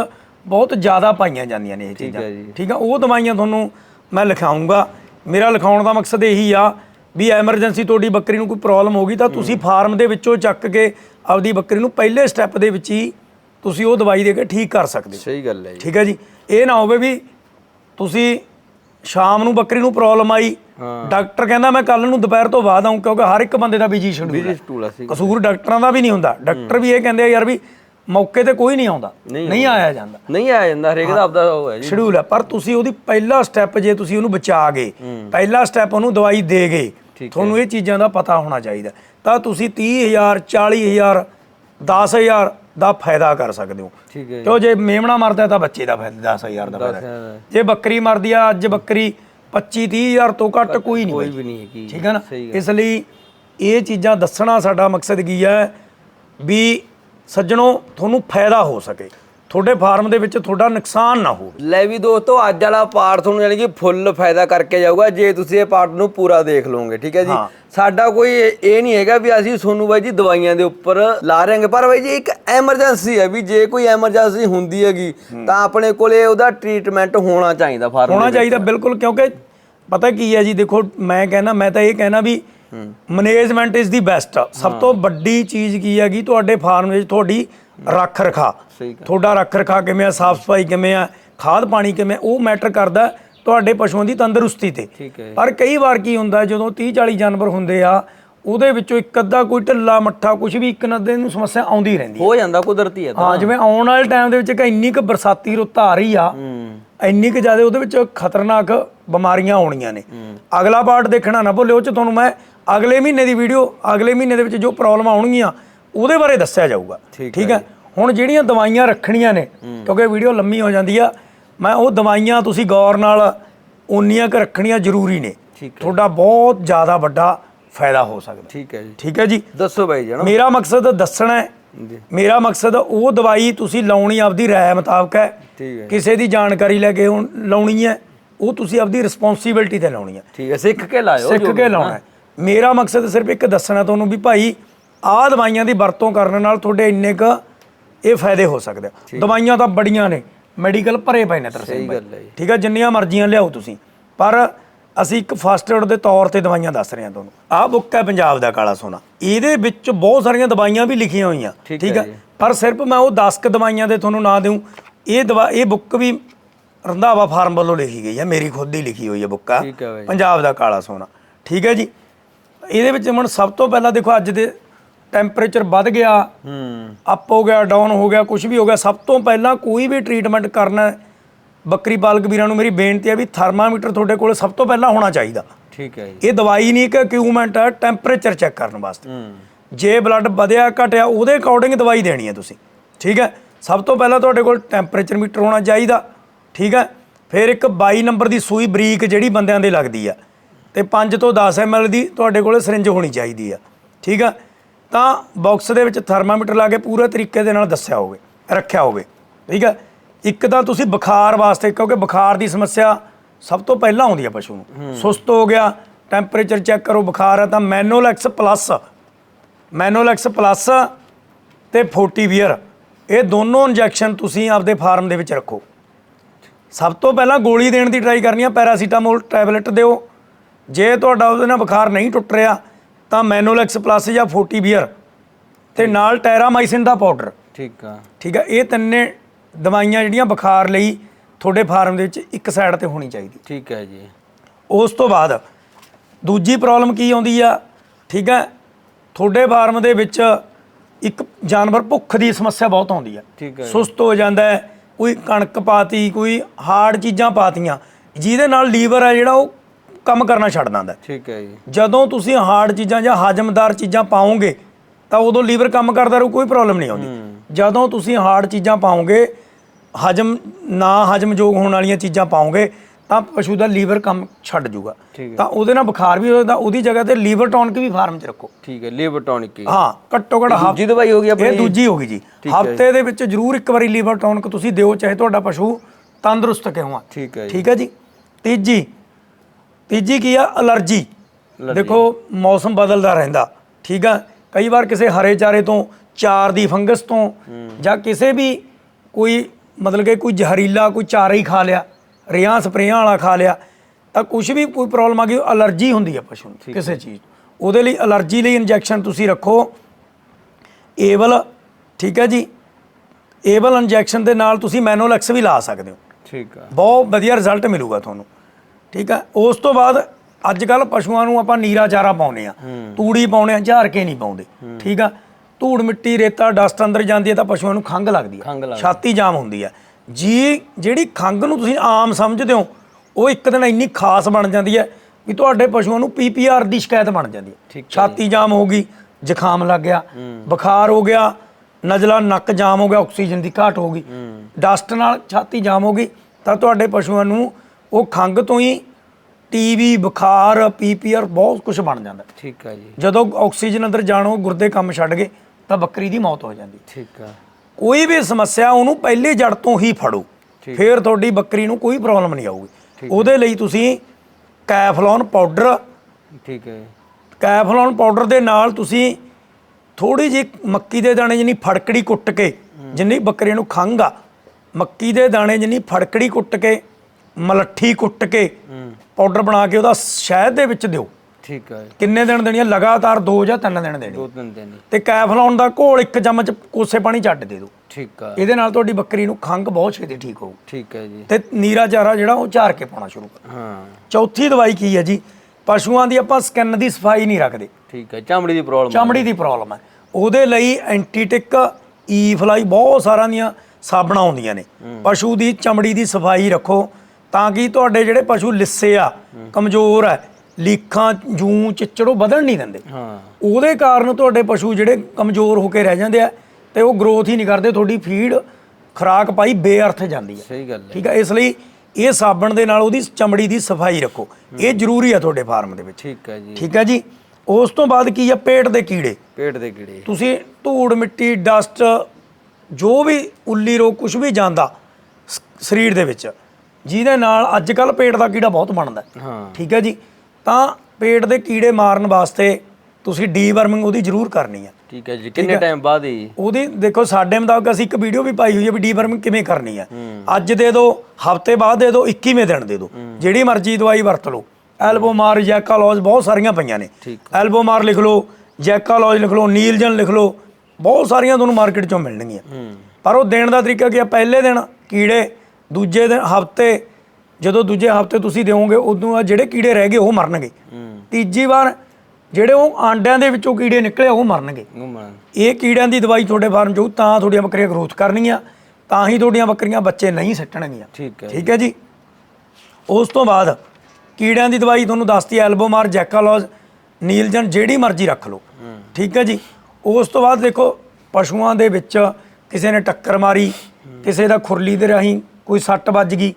ਬਹੁਤ ਜ਼ਿਆਦਾ ਪਾਈਆਂ ਜਾਂਦੀਆਂ ਨੇ ਇਹ ਚੀਜ਼ਾਂ। ਠੀਕ ਹੈ ਉਹ ਦਵਾਈਆਂ ਤੁਹਾਨੂੰ ਮੈਂ ਲਿਖਾਉਂਗਾ ਮੇਰਾ ਲਿਖਾਉਣ ਦਾ ਮਕਸਦ ਇਹੀ ਆ ਵੀ ਐਮਰਜੈਂਸੀ ਤੁਹਾਡੀ ਬੱਕਰੀ ਨੂੰ ਕੋਈ ਪ੍ਰੋਬਲਮ ਹੋ ਗਈ ਤਾਂ ਤੁਸੀਂ ਫਾਰਮ ਦੇ ਵਿੱਚੋਂ ਚੱਕ ਕੇ ਆਪਦੀ ਬੱਕਰੀ ਨੂੰ ਪਹਿਲੇ ਸਟੈਪ ਦੇ ਵਿੱਚ ਹੀ ਤੁਸੀਂ ਉਹ ਦਵਾਈ ਦੇ ਕੇ ਠੀਕ ਕਰ ਸਕਦੇ ਹੋ। ਸਹੀ ਗੱਲ ਹੈ ਜੀ। ਠੀਕ ਹੈ ਜੀ? ਇਹ ਨਾ ਹੋਵੇ ਵੀ ਤੁਸੀਂ ਸ਼ਾਮ ਨੂੰ ਬੱਕਰੀ ਨੂੰ ਪ੍ਰੋਬਲਮ ਆਈ ਡਾਕਟਰ ਕਹਿੰਦਾ ਮੈਂ ਕੱਲ ਨੂੰ ਦੁਪਹਿਰ ਤੋਂ ਬਾਅਦ ਆਉਂ ਕਿਉਂਕਿ ਹਰ ਇੱਕ ਬੰਦੇ ਦਾ ਬਿਜ਼ੀ ਸ਼ਡਿਊਲ ਹੈ। ਕਸੂਰ ਡਾਕਟਰਾਂ ਦਾ ਵੀ ਨਹੀਂ ਹੁੰਦਾ। ਡਾਕਟਰ ਵੀ ਇਹ ਕਹਿੰਦੇ ਆ ਯਾਰ ਵੀ ਮੌਕੇ ਤੇ ਕੋਈ ਨਹੀਂ ਆਉਂਦਾ। ਨਹੀਂ ਆਇਆ ਜਾਂਦਾ। ਨਹੀਂ ਆ ਜਾਂਦਾ ਹਰੇਕ ਦਾ ਆਪਦਾ ਉਹ ਹੈ ਜੀ। ਸ਼ਡਿਊਲ ਹੈ। ਪਰ ਤੁਸੀਂ ਉਹਦੀ ਪਹਿਲਾ ਸਟੈਪ ਜੇ ਤੁਸੀਂ ਉਹਨੂੰ ਬਚਾ ਗਏ ਪਹਿਲਾ ਸਟੈਪ ਉਹਨੂੰ ਦਵਾਈ ਦੇ ਗਏ ਤੁਹਾਨੂੰ ਇਹ ਚੀਜ਼ਾਂ ਦਾ ਪਤਾ ਹੋਣਾ ਚਾਹੀਦਾ। ਤਾਂ ਤੁਸੀਂ 30000 40000 10000 ਦਾ ਫਾਇਦਾ ਕਰ ਸਕਦੇ ਹੋ। ਠੀਕ ਹੈ ਕਿਉਂ ਜੇ ਮੇਮਣਾ ਮਰਦਾ ਤਾਂ ਬੱਚੇ ਦਾ ਫਾਇਦਾ 10000 ਦਾ ਫਾਇਦਾ। ਜੇ ਬੱਕਰੀ ਮਰਦੀ ਆ ਅੱਜ ਬੱਕਰੀ 25 30000 ਤੋਂ ਘੱਟ ਕੋਈ ਨਹੀਂ ਕੋਈ। ਵੀ ਨਹੀਂ ਹੈਗੀ। ਠੀਕ ਹੈ ਨਾ? ਇਸ ਲਈ ਇਹ ਚੀਜ਼ਾਂ ਦੱਸਣਾ ਸਾਡਾ ਮਕਸਦ ਕੀ ਹੈ ਵੀ ਸੱਜਣੋ ਤੁਹਾਨੂੰ ਫਾਇਦਾ ਹੋ ਸਕੇ। ਤੁਹਾਡੇ ਫਾਰਮ ਦੇ ਵਿੱਚ ਤੁਹਾਡਾ ਨੁਕਸਾਨ ਨਾ ਹੋਵੇ। ਲੈ ਵੀ ਦੋਸਤੋ ਅੱਜ ਵਾਲਾ ਪਾਰਟ ਤੁਹਾਨੂੰ ਯਾਨੀ ਕਿ ਫੁੱਲ ਫਾਇਦਾ ਕਰਕੇ ਜਾਊਗਾ। ਜੇ ਤੁਸੀਂ ਇਹ ਪਾਰਟ ਨੂੰ ਪੂਰਾ ਦੇਖ ਲਓਗੇ ਠੀਕ ਹੈ ਜੀ। ਸਾਡਾ ਕੋਈ ਇਹ ਨਹੀਂ ਹੈਗਾ ਵੀ ਅਸੀਂ ਤੁਹਾਨੂੰ ਬਾਈ ਜੀ ਦਵਾਈਆਂ ਦੇ ਉੱਪਰ ਲਾ ਰਹੇ ਹਾਂਗੇ ਪਰ ਬਾਈ ਜੀ ਇੱਕ ਐਮਰਜੈਂਸੀ ਹੈ ਵੀ ਜੇ ਕੋਈ ਐਮਰਜੈਂਸੀ ਹੁੰਦੀ ਹੈਗੀ ਤਾਂ ਆਪਣੇ ਕੋਲੇ ਉਹਦਾ ਟ੍ਰੀਟਮੈਂਟ ਹੋਣਾ ਚਾਹੀਦਾ ਫਾਰਮ ਹੋਣਾ ਚਾਹੀਦਾ ਬਿਲਕੁਲ। ਕਿਉਂਕਿ ਪਤਾ ਕੀ ਹੈ ਜੀ ਦੇਖੋ ਮੈਂ ਕਹਿਣਾ ਮੈਂ ਤਾਂ ਇਹ ਕਹਿਣਾ ਵੀ ਮੈਨੇਜਮੈਂਟ ਇਜ਼ ਦੀ ਬੈਸਟ ਸਭ ਤੋਂ ਵੱਡੀ ਚੀਜ਼ ਕੀ ਹੈਗੀ? ਤੁਹਾਡੇ ਫਾਰਮ ਵਿੱਚ ਤੁਹਾਡੀ ਰੱਖ ਰਖਾ ਤੁਹਾਡਾ ਰੱਖ ਰਖਾ ਕਿਵੇਂ ਆ? ਸਾਫ਼ ਸਫ਼ਾਈ ਕਿਵੇਂ ਆ? ਖਾਦ ਪਾਣੀ ਕਿਵੇਂ ਉਹ ਮੈਟਰ ਕਰਦਾ ਤੁਹਾਡੇ ਪਸ਼ੂਆਂ ਦੀ ਤੰਦਰੁਸਤੀ ਤੇ। ਪਰ ਕਈ ਵਾਰ ਕੀ ਹੁੰਦਾ ਜਦੋਂ 30 40 ਜਾਨਵਰ ਹੁੰਦੇ ਆ ਉਹਦੇ ਵਿੱਚੋਂ ਇੱਕ ਅੱਧਾ ਕੋਈ ਢਿੱਲਾ ਮੱਠਾ ਕੁਝ ਵੀ ਇੱਕ ਨਾ ਦਿਨ ਨੂੰ ਸਮੱਸਿਆ ਆਉਂਦੀ ਰਹਿੰਦੀ ਹੈ। ਜਾਂਦਾ ਕੁਦਰਤੀ ਹੈ ਤਾਂ। ਹਾਂ ਜਿਵੇਂ ਆਉਣ ਵਾਲੇ ਟਾਈਮ ਦੇ ਵਿੱਚ ਇੱਕ ਇੰਨੀ ਕੁ ਬਰਸਾਤੀ ਰੁੱਤ ਆ ਰਹੀ ਆ ਇੰਨੀ ਕੁ ਜ਼ਿਆਦਾ ਉਹਦੇ ਵਿੱਚ ਖਤਰਨਾਕ ਬਿਮਾਰੀਆਂ ਆਉਣੀਆਂ ਨੇ। ਅਗਲਾ ਪਾਰਟ ਦੇਖਣਾ ਨਾ ਭੁੱਲਿਓ ਚ ਤੁਹਾਨੂੰ ਮੈਂ ਅਗਲੇ ਮਹੀਨੇ ਦੀ ਵੀਡੀਓ ਅਗਲੇ ਮਹੀਨੇ ਦੇ ਵਿੱਚ ਜੋ ਪ੍ਰੋਬਲਮ ਆਉਣਗੀਆਂ ਉਹਦੇ ਬਾਰੇ ਦੱਸਿਆ ਜਾਊਗਾ। ਠੀਕ ਹੈ ਹੁਣ ਜਿਹੜੀਆਂ ਦਵਾਈਆਂ ਰੱਖਣੀਆਂ ਨੇ ਕਿਉਂਕਿ ਵੀਡੀਓ ਲੰਮੀ ਹੋ ਜਾਂਦੀ ਆ ਮੈਂ ਉਹ ਦਵਾਈਆਂ ਤੁਸੀਂ ਗੌਰ ਨਾਲ ਉਨੀਆਂ ਕੁ ਰੱਖਣੀਆਂ ਜ਼ਰੂਰੀ ਨੇ। ਤੁਹਾਡਾ ਬਹੁਤ ਜ਼ਿਆਦਾ ਵੱਡਾ ਫਾਇਦਾ ਹੋ ਸਕਦਾ। ਠੀਕ ਹੈ ਜੀ। ਠੀਕ ਹੈ ਜੀ? ਦੱਸੋ ਬਾਈ ਜਣਾ। ਮੇਰਾ ਮਕਸਦ ਦੱਸਣਾ ਹੈ। ਜੀ। ਮੇਰਾ ਮਕਸਦ ਉਹ ਦਵਾਈ ਤੁਸੀਂ ਲਾਉਣੀ ਆਪਦੀ ਰਾਏ ਮੁਤਾਬਕ ਹੈ। ਠੀਕ ਹੈ ਕਿਸੇ ਦੀ ਜਾਣਕਾਰੀ ਲੈ ਕੇ ਹੁਣ ਲਾਉਣੀ ਹੈ ਉਹ ਤੁਸੀਂ ਆਪਦੀ ਰਿਸਪੌਂਸਿਬਿਲਟੀ ਤੇ ਲਾਉਣੀ ਹੈ। ਠੀਕ ਹੈ ਸਿੱਖ ਕੇ ਲਾਇਓ ਸਿੱਖ ਜੋ ਕੇ ਲਾਉਣਾ ਮੇਰਾ ਮਕਸਦ ਸਿਰਫ ਇੱਕ ਦੱਸਣਾ ਤੁਹਾਨੂੰ ਵੀ ਭਾਈ ਆਹ ਦਵਾਈਆਂ ਦੀ ਵਰਤੋਂ ਕਰਨ ਨਾਲ ਤੁਹਾਡੇ ਇੰਨੇ ਕ ਇਹ ਫਾਇਦੇ ਹੋ ਸਕਦੇ ਆ। ਦਵਾਈਆਂ ਤਾਂ ਬੜੀਆਂ ਨੇ ਮੈਡੀਕਲ ਭਰੇ ਪਏ ਨੇ ਸਹੀ ਤਰਸੇਮ ਗੱਲ ਹੈ ਜੀ। ਠੀਕ ਹੈ ਜਿੰਨੀਆਂ ਮਰਜ਼ੀਆਂ ਲਿਆਓ ਤੁਸੀਂ। ਪਰ ਅਸੀਂ ਇੱਕ ਫਸਟ ਏਡ ਦੇ ਤੌਰ ਤੇ ਦਵਾਈਆਂ ਦੱਸ ਰਹੇ ਹਾਂ ਤੁਹਾਨੂੰ। ਆਹ ਬੁੱਕ ਹੈ ਪੰਜਾਬ ਦਾ ਕਾਲਾ ਸੋਨਾ। ਇਹਦੇ ਵਿੱਚ ਬਹੁਤ ਸਾਰੀਆਂ ਦਵਾਈਆਂ ਵੀ ਲਿਖੀਆਂ ਹੋਈਆਂ। ਠੀਕ ਜੀ। ਪਰ ਸਿਰਫ ਮੈਂ ਉਹ 10 ਕ ਦਵਾਈਆਂ ਦੇ ਤੁਹਾਨੂੰ ਨਾਂ ਦੇਉ। ਇਹ ਦਵਾ ਇਹ ਬੁੱਕ ਵੀ ਰੰਧਾਵਾ ਫਾਰਮ ਵੱਲੋਂ ਲਿਖੀ ਗਈ ਹੈ। ਮੇਰੀ ਖੁਦ ਦੀ ਲਿਖੀ ਹੋਈ ਹੈ ਬੁੱਕ ਆ। ਠੀਕ ਹੈ ਬਾਈ ਪੰਜਾਬ ਦਾ ਕਾਲਾ ਸੋਨਾ। ਠੀਕ ਹੈ ਜੀ? ਇਹਦੇ ਵਿੱਚ ਹੁਣ ਸਭ ਤੋਂ ਪਹਿਲਾਂ ਦੇਖੋ ਅੱਜ ਦੇ ਟੈਂਪਰੇਚਰ ਵੱਧ ਗਿਆ ਹੂੰ। ਅਪ ਹੋ ਗਿਆ ਡਾਊਨ ਹੋ ਗਿਆ ਕੁਝ ਵੀ ਹੋ ਗਿਆ ਸਭ ਤੋਂ ਪਹਿਲਾਂ ਕੋਈ ਵੀ ਟ੍ਰੀਟਮੈਂਟ ਕਰਨਾ ਬੱਕਰੀ ਪਾਲਕ ਵੀਰਾਂ ਨੂੰ ਮੇਰੀ ਬੇਨਤੀ ਹੈ ਵੀ ਥਰਮਾਮੀਟਰ ਤੁਹਾਡੇ ਕੋਲ ਸਭ ਤੋਂ ਪਹਿਲਾਂ ਹੋਣਾ ਚਾਹੀਦਾ। ਠੀਕ ਹੈ ਜੀ। ਇਹ ਦਵਾਈ ਨਹੀਂ ਕਿ ਇਕਵਿਪਮੈਂਟ ਹੈ ਟੈਂਪਰੇਚਰ ਚੈੱਕ ਕਰਨ ਵਾਸਤੇ। ਹੂੰ। ਜੇ ਬਲੱਡ ਵਧਿਆ ਘਟਿਆ ਉਹਦੇ ਅਕੋਰਡਿੰਗ ਦਵਾਈ ਦੇਣੀ ਹੈ ਤੁਸੀਂ। ਠੀਕ ਹੈ? ਸਭ ਤੋਂ ਪਹਿਲਾਂ ਤੁਹਾਡੇ ਕੋਲ ਟੈਂਪਰੇਚਰ ਮੀਟਰ ਹੋਣਾ ਚਾਹੀਦਾ। ਠੀਕ ਹੈ? ਫਿਰ ਇੱਕ 22 ਨੰਬਰ ਦੀ ਸੂਈ ਬਰੀਕ ਜਿਹੜੀ ਬੰਦਿਆਂ ਦੇ ਲੱਗਦੀ ਆ ਤੇ 5 ਤੋਂ 10 ml ਦੀ ਤੁਹਾਡੇ ਕੋਲ ਸਿਰਿੰਜ ਹੋਣੀ ਚਾਹੀਦੀ ਆ ਠੀਕ ਆ? ਤਾਂ ਬਾਕਸ ਦੇ ਵਿੱਚ ਥਰਮਾਮੀਟਰ ਲਾ ਕੇ ਪੂਰੇ ਤਰੀਕੇ ਦੇ ਨਾਲ ਦੱਸਿਆ ਹੋਵੇ ਰੱਖਿਆ ਹੋਵੇ ਠੀਕ ਆ? ਇੱਕ ਤਾਂ ਤੁਸੀਂ ਬੁਖਾਰ ਵਾਸਤੇ ਕਿਉਂਕਿ ਬੁਖਾਰ ਦੀ ਸਮੱਸਿਆ ਸਭ ਤੋਂ ਪਹਿਲਾਂ ਆਉਂਦੀ ਆ ਪਸ਼ੂ ਨੂੰ। ਸੁਸਤ ਹੋ ਗਿਆ ਟੈਂਪਰੇਚਰ ਚੈੱਕ ਕਰੋ ਬੁਖਾਰ ਹੈ ਤਾਂ ਮੈਨੋਲੈਕਸ ਪਲੱਸ ਮੈਨੋਲੈਕਸ ਪਲੱਸ ਤੇ ਫੋਟੀਵੀਅਰ ਇਹ ਦੋਨੋਂ ਇੰਜੈਕਸ਼ਨ ਤੁਸੀਂ ਆਪਦੇ ਫਾਰਮ ਦੇ ਵਿੱਚ ਰੱਖੋ। ਸਭ ਤੋਂ ਪਹਿਲਾਂ ਗੋਲੀ ਦੇਣ ਦੀ ਟਰਾਈ ਕਰਨੀ ਆ ਪੈਰਾਸੀਟਾਮੋਲ ਟੈਬਲੇਟ ਦਿਓ ਜੇ ਤੁਹਾਡਾ ਉਹਦੇ ਨਾਲ ਬੁਖਾਰ ਨਹੀਂ ਟੁੱਟ ਰਿਹਾ ਤਾਂ ਮੈਨੋਲੈਕਸ ਪਲੱਸ ਜਾਂ ਫੋਟੀਵੀਅਰ ਤੇ ਨਾਲ ਟੈਰਾਮਾਈਸਿਨ ਦਾ ਪਾਊਡਰ ਠੀਕ ਆ। ਠੀਕ ਹੈ ਇਹ ਤਿੰਨੇ ਦਵਾਈਆਂ ਜਿਹੜੀਆਂ ਬੁਖਾਰ ਲਈ ਤੁਹਾਡੇ ਫਾਰਮ ਦੇ ਵਿੱਚ ਇੱਕ ਸਾਈਡ ਤੇ ਹੋਣੀ ਚਾਹੀਦੀ। ਠੀਕ ਹੈ ਜੀ। ਉਸ ਤੋਂ ਬਾਅਦ ਦੂਜੀ ਪ੍ਰੋਬਲਮ ਕੀ ਆਉਂਦੀ ਆ? ਠੀਕ ਹੈ ਤੁਹਾਡੇ ਫਾਰਮ ਦੇ ਵਿੱਚ ਇੱਕ ਜਾਨਵਰ ਭੁੱਖ ਦੀ ਸਮੱਸਿਆ ਬਹੁਤ ਆਉਂਦੀ ਆ। ਠੀਕ ਹੈ ਸੁਸਤ ਹੋ ਜਾਂਦਾ ਹੈ ਕੋਈ ਕਣਕ ਪਾਤੀ ਕੋਈ ਹਾਰਡ ਚੀਜ਼ਾਂ ਪਾਤੀਆਂ ਜਿਹਦੇ ਨਾਲ ਲੀਵਰ ਹੈ ਜਿਹੜਾ ਉਹ ਕੰਮ ਕਰਨਾ ਛੱਡ ਦਿੰਦਾ। ਠੀਕ ਹੈ ਜੀ। ਜਦੋਂ ਤੁਸੀਂ ਹਾਰਡ ਚੀਜ਼ਾਂ ਜਾਂ ਹਜਮਦਾਰ ਚੀਜ਼ਾਂ ਪਾਓਗੇ ਤਾਂ ਉਦੋਂ ਲੀਵਰ ਕੰਮ ਕਰਦਾ ਰਹੂ ਕੋਈ ਪ੍ਰੋਬਲਮ ਨਹੀਂ ਆਉਂਦੀ। ਜਦੋਂ ਤੁਸੀਂ ਹਾਰਡ ਚੀਜ਼ਾਂ ਪਾਓਗੇ ਹਜਮ ਨਾ ਹਜਮਯੋਗ ਹੋਣ ਵਾਲੀਆਂ ਚੀਜ਼ਾਂ ਪਾਓਗੇ ਤਾਂ ਪਸ਼ੂ ਦਾ ਲੀਵਰ ਕੰਮ ਛੱਡ ਜੂਗਾ। ਤਾਂ ਉਹਦੇ ਨਾਲ ਬੁਖਾਰ ਵੀ ਹੋ ਜਾਂਦਾ ਉਹਦੀ ਜਗ੍ਹਾ ਤੇ ਲੀਵਰ ਟੌਨਿਕ ਵੀ ਫਾਰਮ 'ਚ ਰੱਖੋ। ਠੀਕ ਹੈ ਲਿਵਰ ਟੌਨਿਕ ਹਾਂ। ਘੱਟੋ ਘੱਟ ਦੂਜੀ ਦਵਾਈ ਹੋ ਗਈ ਇਹ ਆਪਣੀ ਦੂਜੀ ਹੋ ਗਈ ਜੀ। ਹਫ਼ਤੇ ਦੇ ਵਿੱਚ ਜ਼ਰੂਰ ਇੱਕ ਵਾਰੀ ਲੀਵਰ ਟੌਨਿਕ ਤੁਸੀਂ ਦਿਓ ਚਾਹੇ ਤੁਹਾਡਾ ਪਸ਼ੂ ਤੰਦਰੁਸਤ ਕਿਉਂ ਆ। ਠੀਕ ਹੈ ਠੀਕ ਹੈ ਜੀ? ਤੀਜੀ ਤੀਜੀ ਕੀ ਆ? ਅਲਰਜੀ। ਦੇਖੋ ਮੌਸਮ ਬਦਲਦਾ ਰਹਿੰਦਾ। ਠੀਕ ਆ? ਕਈ ਵਾਰ ਕਿਸੇ ਹਰੇ ਚਾਰੇ ਤੋਂ ਚਾਰ ਦੀ ਫੰਗਸ ਤੋਂ ਜਾਂ ਕਿਸੇ ਵੀ ਕੋਈ ਮਤਲਬ ਕਿ ਕੋਈ ਜ਼ਹਿਰੀਲਾ ਕੋਈ ਚਾਰਾ ਹੀ ਖਾ ਲਿਆ ਰਿਆਂ ਸਪਰੇਆਂ ਵਾਲਾ ਖਾ ਲਿਆ ਤਾਂ ਕੁਝ ਵੀ ਕੋਈ ਪ੍ਰੋਬਲਮ ਆ ਗਈ ਅਲਰਜੀ ਹੁੰਦੀ ਆ ਪਸ਼ੂ ਨੂੰ ਕਿਸੇ ਚੀਜ਼। ਉਹਦੇ ਲਈ ਅਲਰਜੀ ਲਈ ਇੰਜੈਕਸ਼ਨ ਤੁਸੀਂ ਰੱਖੋ। ਏਵਲ ਠੀਕ ਹੈ ਜੀ? ਏਵਲ ਇੰਜੈਕਸ਼ਨ ਦੇ ਨਾਲ ਤੁਸੀਂ ਮੈਨੋਲੈਕਸ ਵੀ ਲਾ ਸਕਦੇ ਹੋ। ਠੀਕ ਆ। ਬਹੁਤ ਵਧੀਆ ਰਿਜ਼ਲਟ ਮਿਲੂਗਾ ਤੁਹਾਨੂੰ। ਠੀਕ ਹੈ ਉਸ ਤੋਂ ਬਾਅਦ ਅੱਜ ਕੱਲ ਪਸ਼ੂਆਂ ਨੂੰ ਆਪਾਂ ਨੀਰਾ ਚਾਰਾ ਪਾਉਨੇ ਆ। ਤੂੜੀ ਪਾਉਨੇ ਆ ਝਾਰ ਕੇ ਨਹੀਂ ਪਾਉਂਦੇ। ਠੀਕ ਆ? ਧੂੜ ਮਿੱਟੀ ਰੇਤਾ ਡਸਟ ਅੰਦਰ ਜਾਂਦੀ ਹੈ ਤਾਂ ਪਸ਼ੂਆਂ ਨੂੰ ਖੰਘ ਲੱਗਦੀ ਹੈ ਛਾਤੀ ਜਾਮ ਹੁੰਦੀ ਹੈ ਜੀ ਜਿਹੜੀ ਖੰਘ ਨੂੰ ਤੁਸੀਂ ਆਮ ਸਮਝਦੇ ਹੋ ਉਹ ਇੱਕ ਦਿਨ ਇੰਨੀ ਖਾਸ ਬਣ ਜਾਂਦੀ ਹੈ ਵੀ ਤੁਹਾਡੇ ਪਸ਼ੂਆਂ ਨੂੰ ਪੀਪੀਆਰ ਦੀ ਸ਼ਿਕਾਇਤ ਬਣ ਜਾਂਦੀ ਹੈ ਛਾਤੀ ਜਾਮ ਹੋ ਗਈ ਜ਼ੁਕਾਮ ਲੱਗ ਗਿਆ ਬੁਖਾਰ ਹੋ ਗਿਆ ਨਜ਼ਲਾ ਨੱਕ ਜਾਮ ਹੋ ਗਿਆ ਆਕਸੀਜਨ ਦੀ ਘਾਟ ਹੋ ਗਈ। ਡਸਟ ਨਾਲ ਛਾਤੀ ਜਾਮ ਹੋ ਗਈ ਤਾਂ ਤੁਹਾਡੇ ਪਸ਼ੂਆਂ ਨੂੰ ਉਹ ਖੰਘ ਤੋਂ ਹੀ ਟੀਵੀ ਬੁਖਾਰ ਪੀਪੀਆਰ ਬਹੁਤ ਕੁਝ ਬਣ ਜਾਂਦਾ। ਠੀਕ ਆ ਜੀ। ਜਦੋਂ ਆਕਸੀਜਨ ਅੰਦਰ ਜਾਣੋ ਗੁਰਦੇ ਕੰਮ ਛੱਡ ਗਏ ਤਾਂ ਬੱਕਰੀ ਦੀ ਮੌਤ ਹੋ ਜਾਂਦੀ। ਠੀਕ ਆ। ਕੋਈ ਵੀ ਸਮੱਸਿਆ ਉਹਨੂੰ ਪਹਿਲੇ ਜੜ ਤੋਂ ਹੀ ਫੜੋ। ਫਿਰ ਤੁਹਾਡੀ ਬੱਕਰੀ ਨੂੰ ਕੋਈ ਪ੍ਰੋਬਲਮ ਨਹੀਂ ਆਊਗੀ। ਉਹਦੇ ਲਈ ਤੁਸੀਂ ਕੈਫਲੌਨ ਪਾਊਡਰ ਠੀਕ ਹੈ ਕੈਫਲੌਨ ਪਾਊਡਰ ਦੇ ਨਾਲ ਤੁਸੀਂ ਥੋੜੀ ਜਿਹੀ ਮੱਕੀ ਦੇ ਦਾਣੇ ਜਿੰਨੀ ਫੜਕੜੀ ਕੁੱਟ ਕੇ ਜਿੰਨੀ ਬੱਕਰੀ ਨੂੰ ਖੰਘ ਆ ਮੱਕੀ ਦੇ ਦਾਣੇ ਜਿੰਨੀ ਫੜਕੜੀ ਕੁੱਟ ਕੇ ਮਲੱਠੀ ਕੁੱਟ ਕੇ ਪਾਊਡਰ ਬਣਾ ਕੇ ਉਹਦਾ ਸ਼ਹਿਦ ਦੇ ਵਿੱਚ ਦਿਓ। ਠੀਕ ਆ। ਕਿੰਨੇ ਦਿਨ ਦੇਣੀ ਆ? ਲਗਾਤਾਰ 2 ਜਾਂ 3 ਦਿਨ ਦੇਣੀ। ਦੋ ਤਿੰਨ ਦਿਨ। ਹੀ। ਤੇ ਕੈਫਲੌਨ ਦਾ ਘੋਲ ਇੱਕ ਚਮਚ ਕੋਸੇ ਪਾਣੀ ਛੱਡ ਦੇ ਦਿਓ। ਠੀਕ ਆ। ਇਹਦੇ ਨਾਲ ਤੁਹਾਡੀ ਬੱਕਰੀ ਨੂੰ ਖੰਘ ਬਹੁਤ ਛੇਤੀ ਠੀਕ ਹੋਊ। ਠੀਕ ਹੈ ਜੀ। ਤੇ ਨੀਰਾ ਚਾਰਾ ਜਿਹੜਾ ਉਹ ਝਾਰ ਕੇ ਪਾਉਣਾ ਸ਼ੁਰੂ ਕਰ। ਹਾਂ। ਚੌਥੀ ਦਵਾਈ ਕੀ ਹੈ ਜੀ? ਪਸ਼ੂਆਂ ਦੀ ਆਪਾਂ ਸਕਿਨ ਦੀ ਸਫ਼ਾਈ ਨਹੀਂ ਰੱਖਦੇ। ਠੀਕ ਹੈ ਚਮੜੀ ਦੀ ਪ੍ਰੋਬਲਮ ਚਮੜੀ ਦੀ ਪ੍ਰੋਬਲਮ ਹੈ ਉਹਦੇ ਲਈ ਐਂਟੀਟਿਕ ਈ ਫਲਾਈ ਬਹੁਤ ਸਾਰਿਆਂ ਦੀਆਂ ਸਾਬਣਾਂ ਆਉਂਦੀਆਂ ਨੇ। ਪਸ਼ੂ ਦੀ ਚਮੜੀ ਦੀ ਸਫ਼ਾਈ ਰੱਖੋ। ਤਾਂ ਕਿ ਤੁਹਾਡੇ ਜਿਹੜੇ ਪਸ਼ੂ ਲਿੱਸੇ ਆ ਕਮਜ਼ੋਰ ਹੈ ਲੀਖਾਂ ਜੂੰ ਚਿੱਚੜੋ ਵਧਣ ਨਹੀਂ ਦਿੰਦੇ। ਹਾਂ। ਉਹਦੇ ਕਾਰਨ ਤੁਹਾਡੇ ਪਸ਼ੂ ਜਿਹੜੇ ਕਮਜ਼ੋਰ ਹੋ ਕੇ ਰਹਿ ਜਾਂਦੇ ਆ ਤੇ ਉਹ ਗਰੋਥ ਹੀ ਨਹੀਂ ਕਰਦੇ ਤੁਹਾਡੀ ਫੀਡ ਖੁਰਾਕ ਪਾਈ ਬੇਅਰਥ ਜਾਂਦੀ ਹੈ ਸਹੀ ਗੱਲ ਹੈ। ਠੀਕ ਹੈ ਇਸ ਲਈ ਇਹ ਸਾਬਣ ਦੇ ਨਾਲ ਉਹਦੀ ਚਮੜੀ ਦੀ ਸਫ਼ਾਈ ਰੱਖੋ। ਇਹ ਜ਼ਰੂਰੀ ਹੈ ਤੁਹਾਡੇ ਫਾਰਮ ਦੇ ਵਿੱਚ। ਠੀਕ ਹੈ ਜੀ। ਠੀਕ ਹੈ ਜੀ? ਉਸ ਤੋਂ ਬਾਅਦ ਕੀ ਹੈ ਪੇਟ ਦੇ ਕੀੜੇ। ਪੇਟ ਦੇ ਕੀੜੇ। ਤੁਸੀਂ ਧੂੜ ਮਿੱਟੀ ਡਸਟ ਜੋ ਵੀ ਉੱਲੀ ਰੋਗ ਕੁਝ ਵੀ ਜਾਂਦਾ ਸਰੀਰ ਦੇ ਵਿੱਚ ਜਿਹਦੇ ਨਾਲ ਅੱਜ ਕੱਲ ਪੇਟ ਦਾ ਕੀੜਾ ਬਹੁਤ ਬਣਦਾ ਹੈ। ਹਾਂ। ਠੀਕ ਹੈ ਜੀ? ਤਾਂ ਪੇਟ ਦੇ ਕੀੜੇ ਮਾਰਨ ਵਾਸਤੇ ਤੁਸੀਂ ਡੀਵਰਮਿੰਗ ਉਹਦੀ ਜ਼ਰੂਰ ਕਰਨੀ ਹੈ। ਠੀਕ ਹੈ ਜੀ। ਕਿੰਨੇ ਟਾਈਮ ਬਾਅਦ ਹੀ ਉਹਦੀ ਦੇਖੋ ਸਾਡੇ ਮੁਤਾਬਕ ਅਸੀਂ ਇੱਕ ਵੀਡੀਓ ਵੀ ਪਾਈ ਹੋਈ ਹੈ ਵੀ ਡੀਵਰਮਿੰਗ ਕਿਵੇਂ ਕਰਨੀ ਹੈ। ਅੱਜ ਦੇ ਦਿਓ ਹਫ਼ਤੇ ਬਾਅਦ ਦੇ ਦਿਓ 21ਵੇਂ ਦਿਨ ਦੇ ਦਿਓ ਜਿਹੜੀ ਮਰਜ਼ੀ ਦਵਾਈ ਵਰਤ ਲਓ। ਐਲਬੋਮਾਰ ਜੈਕਾਲੋਜ ਬਹੁਤ ਸਾਰੀਆਂ ਪਈਆਂ ਨੇ। ਐਲਬੋਮਾਰ ਲਿਖ ਲਓ ਜੈਕਾਲੋਜ ਲਿਖ ਲਓ ਨੀਲਜਨ ਲਿਖ ਲਓ ਬਹੁਤ ਸਾਰੀਆਂ ਤੁਹਾਨੂੰ ਮਾਰਕੀਟ ਚੋਂ ਮਿਲਣਗੀਆਂ। ਹੂੰ। ਪਰ ਉਹ ਦੇਣ ਦਾ ਤਰੀਕਾ ਕੀ ਆ? ਪਹਿਲੇ ਦਿਨ ਕੀੜੇ ਦੂਜੇ ਦਿਨ ਹਫ਼ਤੇ ਜਦੋਂ ਦੂਜੇ ਹਫ਼ਤੇ ਤੁਸੀਂ ਦਿਓਗੇ ਉਦੋਂ ਆ ਜਿਹੜੇ ਕੀੜੇ ਰਹਿ ਗਏ ਉਹ ਮਰਨਗੇ। ਤੀਜੀ ਵਾਰ ਜਿਹੜੇ ਉਹ ਆਂਡਿਆਂ ਦੇ ਵਿੱਚੋਂ ਕੀੜੇ ਨਿਕਲੇ ਉਹ ਮਰਨਗੇ। ਇਹ ਕੀੜਿਆਂ ਦੀ ਦਵਾਈ ਤੁਹਾਡੇ ਫਾਰਮ 'ਚ ਤਾਂ ਤੁਹਾਡੀਆਂ ਬੱਕਰੀਆਂ ਗਰੋਥ ਕਰਨਗੀਆਂ ਤਾਂ ਹੀ ਤੁਹਾਡੀਆਂ ਬੱਕਰੀਆਂ ਬੱਚੇ ਨਹੀਂ ਸੱਟਣਗੀਆਂ। ਠੀਕ ਹੈ ਠੀਕ ਹੈ ਜੀ? ਉਸ ਤੋਂ ਬਾਅਦ ਕੀੜਿਆਂ ਦੀ ਦਵਾਈ ਤੁਹਾਨੂੰ ਦੱਸਤੀ ਐਲਬੋਮਾਰ ਜੈਕਾਲੋਜ ਨੀਲਜਨ ਜਿਹੜੀ ਮਰਜ਼ੀ ਰੱਖ ਲਓ। ਠੀਕ ਹੈ ਜੀ? ਉਸ ਤੋਂ ਬਾਅਦ ਦੇਖੋ ਪਸ਼ੂਆਂ ਦੇ ਵਿੱਚ ਕਿਸੇ ਨੇ ਟੱਕਰ ਮਾਰੀ ਕਿਸੇ ਦਾ ਖੁਰਲੀ ਦੇ ਰਾਹੀਂ ਕੋਈ ਸੱਟ ਵੱਜ ਗਈ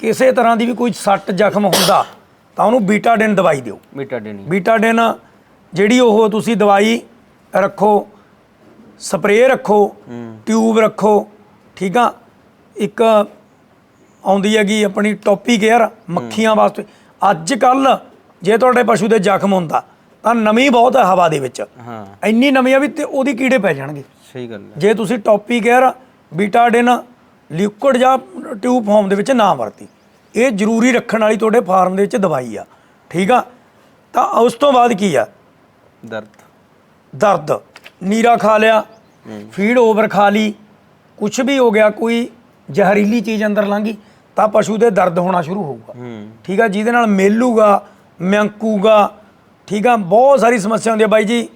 ਕਿਸੇ ਤਰ੍ਹਾਂ ਦੀ ਵੀ ਕੋਈ ਸੱਟ ਜ਼ਖਮ ਹੁੰਦਾ ਤਾਂ ਉਹਨੂੰ ਬੀਟਾਡਿਨ ਦਵਾਈ ਦਿਓ। ਬੀਟਾਡੀਨ ਬੀਟਾਡਿਨ ਜਿਹੜੀ ਉਹ ਤੁਸੀਂ ਦਵਾਈ ਰੱਖੋ ਸਪਰੇਅ ਰੱਖੋ ਟਿਊਬ ਰੱਖੋ ਠੀਕ ਆ? ਇੱਕ ਆਉਂਦੀ ਹੈਗੀ ਆਪਣੀ ਟੋਪੀ ਕੇਅਰ ਮੱਖੀਆਂ ਵਾਸਤੇ। ਅੱਜ ਕੱਲ ਜੇ ਤੁਹਾਡੇ ਪਸ਼ੂ ਦੇ ਜ਼ਖਮ ਹੁੰਦਾ ਤਾਂ ਨਮੀ ਬਹੁਤ ਹੈ ਹਵਾ ਦੇ ਵਿੱਚ। ਹਾਂ। ਇੰਨੀ ਨਮੀ ਆ ਵੀ ਤੇ ਉਹਦੀ ਕੀੜੇ ਪੈ ਜਾਣਗੇ। ਸਹੀ ਗੱਲ ਹੈ। ਜੇ ਤੁਸੀਂ ਟੋਪੀ ਕੇਅਰ ਬੀਟਾਡਿਨ ਲਿਕੁਇਡ ਜਾਂ ਟਿਊਬ ਫਾਰਮ ਦੇ ਵਿੱਚ ਨਾ ਵਰਤੀ। ਇਹ ਜ਼ਰੂਰੀ ਰੱਖਣ ਵਾਲੀ ਤੁਹਾਡੇ ਫਾਰਮ ਦੇ ਵਿੱਚ ਦਵਾਈ ਆ। ਠੀਕ ਆ? ਤਾਂ ਉਸ ਤੋਂ ਬਾਅਦ ਕੀ ਆ? ਦਰਦ। ਦਰਦ। ਨੀਰਾ ਖਾ ਲਿਆ ਫੀਡ ਓਵਰ ਖਾ ਲਈ ਕੁਝ ਵੀ ਹੋ ਗਿਆ ਕੋਈ ਜ਼ਹਿਰੀਲੀ ਚੀਜ਼ ਅੰਦਰ ਲੰਘੀ ਤਾਂ ਪਸ਼ੂ ਦੇ ਦਰਦ ਹੋਣਾ ਸ਼ੁਰੂ ਹੋਊਗਾ। ਠੀਕ ਆ? ਜਿਹਦੇ ਨਾਲ ਮੇਲੂਗਾ ਮਿਆਂਕੂਗਾ ਠੀਕ ਆ? ਬਹੁਤ ਸਾਰੀ ਸਮੱਸਿਆ ਹੁੰਦੀ ਹੈ ਬਾਈ ਜੀ।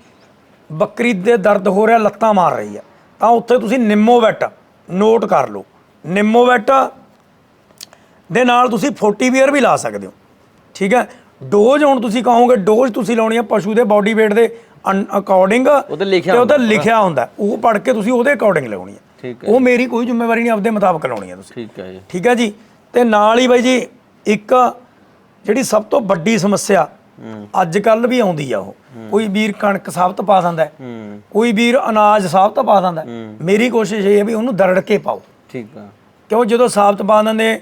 ਬੱਕਰੀ ਦੇ ਦਰਦ ਹੋ ਰਿਹਾ ਲੱਤਾਂ ਮਾਰ ਰਹੀ ਆ। ਤਾਂ ਉੱਥੇ ਤੁਸੀਂ ਨਿੰਮੋਵੈਟ ਨੋਟ ਕਰ ਲਓ। ਨਿੰਮੋਵੈਟ ਦੇ ਨਾਲ ਤੁਸੀਂ 40 ਵੀਅਰ ਵੀ ਲਾ ਸਕਦੇ ਹੋ। ਠੀਕ ਹੈ? ਡੋਜ਼ ਹੁਣ ਤੁਸੀਂ ਕਹੋਗੇ ਡੋਜ਼ ਤੁਸੀਂ ਲਾਉਣੀ ਆ ਪਸ਼ੂ ਦੇ ਬਾਡੀ weight ਦੇ ਅਕੋਰਡਿੰਗ ਉਹ ਤੇ ਲਿਖਿਆ ਤੇ ਉਹ ਤਾਂ ਲਿਖਿਆ ਹੁੰਦਾ। ਉਹ ਪੜ੍ਹ ਕੇ ਤੁਸੀਂ ਉਹਦੇ ਅਕੋਰਡਿੰਗ ਲਾਉਣੀ ਹੈ ਠੀਕ ਹੈ ਉਹ ਮੇਰੀ ਕੋਈ ਜ਼ਿੰਮੇਵਾਰੀ ਨਹੀਂ ਆਪਦੇ ਮੁਤਾਬਕ ਲਾਉਣੀ ਹੈ ਤੁਸੀਂ। ਠੀਕ ਹੈ ਜੀ। ਠੀਕ ਹੈ ਜੀ? ਤੇ ਨਾਲ ਹੀ ਬਾਈ ਜੀ ਇੱਕ ਜਿਹੜੀ ਸਭ ਤੋਂ ਵੱਡੀ ਸਮੱਸਿਆ ਅੱਜ ਕੱਲ ਵੀ ਆਉਂਦੀ ਆ ਉਹ। ਕੋਈ ਵੀਰ ਕਣਕ ਸਾਬਤ ਪਾ ਦਿੰਦਾ ਕੋਈ ਵੀਰ ਅਨਾਜ ਸਾਬਤ ਪਾ ਦਿੰਦਾ। ਮੇਰੀ ਕੋਸ਼ਿਸ਼ ਇਹ ਹੈ ਵੀ ਉਹਨੂੰ ਦਰੜ ਕੇ ਪਾਓ। ਠੀਕ ਆ। ਕਿਉਂ ਜਦੋਂ ਸਾਬਤ ਪਾ ਦਿੰਦੇ